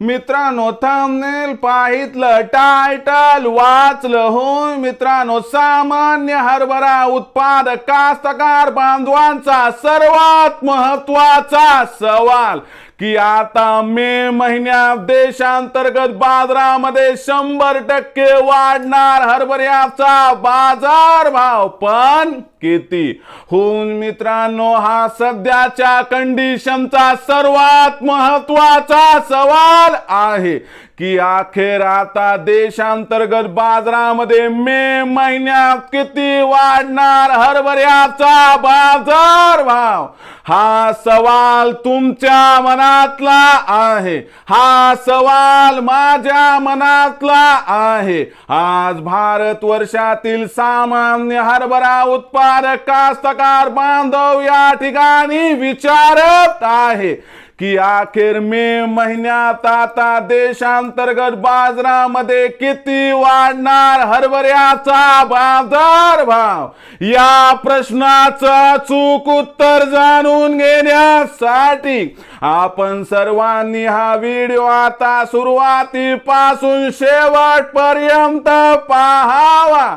मित्रांनो thumbnail पाहितलं title वाचलं होय मित्रांनो सामान्य हरभरा उत्पादक कास्तकार बांधवांचा सर्वात महत्त्वाचा सवाल. की आता मे महिन्यात देशांतर्गत बाजारामध्ये शंभर टक्के वाढणार हरभऱ्याचा बाजार भाव. पण किती? होऊन मित्रांनो हा सध्याच्या कंडिशनचा सर्वात महत्त्वाचा सवाल आहे. की अखेर आता देशांतर्गत बाजारामध्ये मे महिन्यात किती वाढणार हरभऱ्याचा बाजार भाव? हा सवाल तुमच्या मनातला आहे. हा सवाल माझ्या मनातला आहे. आज भारत वर्षातील सामान्य हरभरा उत्पादक कास्तकार बांधव या ठिकाणी विचारत आहे. की अखेर मे महिन्यात आता देशांतर्गत बाजारामध्ये किती वाढणार हरभऱ्याचा बाजार भाव? या प्रश्नाचं चूक उत्तर जाणून घेण्यासाठी आपण सर्वांनी हा व्हिडिओ आता सुरुवातीपासून शेवटपर्यंत पाहावा.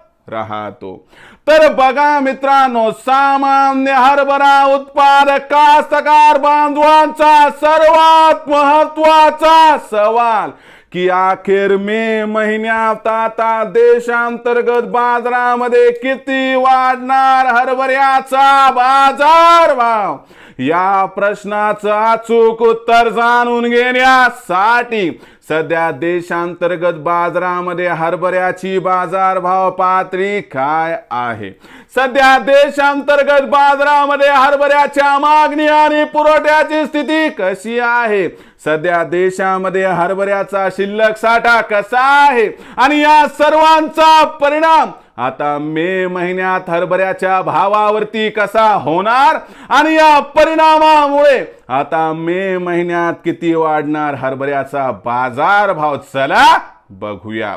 राहतो. तर बघा मित्रांनो सामान्य हरभरा उत्पादक कास्तकार बांधवांचा सर्वात महत्त्वाचा सवाल की अखेर मे महिन्यात आता देशांतर्गत बाजारामध्ये किती वाढणार हरभऱ्याचा बाजार भाव या प्रश्नाचं अचूक उत्तर जाणून घेण्यासाठी सध्या देशांतर्गत बाजारामध्ये हरभऱ्याची बाजारभाव पातळी काय आहे? सध्या देशांतर्गत बाजारामध्ये हरभऱ्याच्या मागणी आणि पुरवठ्याची स्थिती कशी आहे? सध्या देशामध्ये हरभऱ्याचा शिल्लक साठा कसा आहे? आणि या सर्वांचा परिणाम आता मे महिन्यात हरभऱ्याच्या भावावरती कसा होणार आणि या परिणामामुळे आता मे महिन्यात किती वाढणार हरभऱ्याचा बाजार भाव? चला बघूया.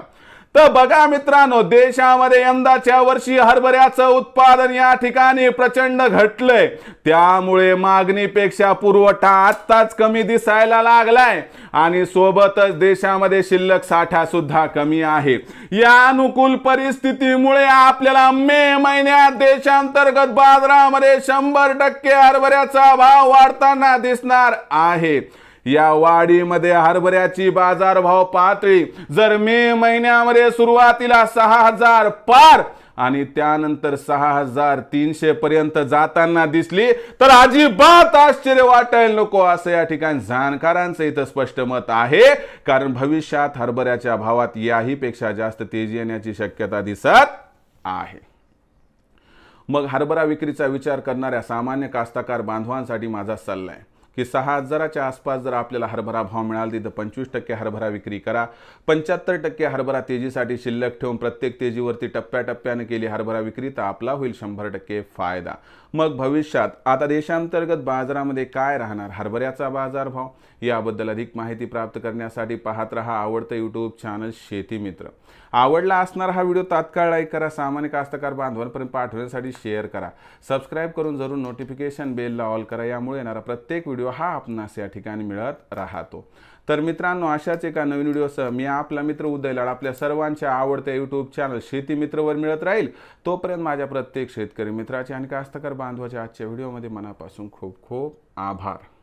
तर बघा मित्रांनो देशामध्ये यंदाच्या वर्षी हरभऱ्याचं उत्पादन या ठिकाणी प्रचंड घटलंय. त्यामुळे मागणीपेक्षा पुरवठा आत्ताच कमी दिसायला लागलाय. आणि सोबतच देशामध्ये शिल्लक साठा सुद्धा कमी आहे. या अनुकूल परिस्थितीमुळे आपल्याला मे महिन्यात देशांतर्गत बाजारामध्ये शंभर टक्के हरभऱ्याचा भाव वाढताना दिसणार आहे. या वाढीमध्ये हरभऱ्याची बाजारभाव पातळी जर मे महिन्यामध्ये सुरुवातीला सहा हजार पार आणि त्यानंतर सहा हजार तीनशे पर्यंत जाताना दिसली तर अजिबात आश्चर्य वाटायला नको असं या ठिकाणी जाणकारांचं इथं स्पष्ट मत आहे. कारण भविष्यात हरभऱ्याच्या भावात याही पेक्षा जास्त तेजी येण्याची शक्यता दिसत आहे. मग हरभरा विक्रीचा विचार करणाऱ्या सामान्य कास्ताकार बांधवांसाठी माझा सल्ला आहे. की सहा हजाराच्या आसपास जर आपल्याला हरभरा भाव मिळाला तिथं पंचवीस टक्के हरभरा विक्री करा. पंच्याहत्तर टक्के हरभरा तेजीसाठी शिल्लक ठेवून प्रत्येक तेजीवरती टप्प्याटप्प्याने केली हरभरा विक्री तर आपला होईल शंभर टक्के फायदा. मग भविष्यात आता देशांतर्गत बाजारामध्ये काय राहणार? हरभऱ्याचा बाजारभाव याबद्दल अधिक माहिती प्राप्त करण्यासाठी पाहत रहा आवडतं यूट्यूब चॅनल शेती मित्र. आवडला असणारा हा व्हिडिओ तात्काळ लाईक करा सामान्य कास्तकार बांधवांपर्यंत पाठवण्यासाठी शेअर करा. सबस्क्राईब करून जरूर नोटिफिकेशन बेलला ऑल करा. यामुळे येणारा प्रत्येक व्हिडिओ हा आपणास या ठिकाणी मिळत राहतो. तर मित्रांनो अशाच एका नवीन व्हिडिओसह मी आपला मित्र उदय लाड आपल्या सर्वांच्या आवडत्या यूट्यूब चॅनल शेती मित्रवर मिळत राहील. तोपर्यंत माझ्या प्रत्येक शेतकरी मित्राचे आणि कास्तकार बांधवाच्या आजच्या व्हिडिओमध्ये मनापासून खूप खूप आभार.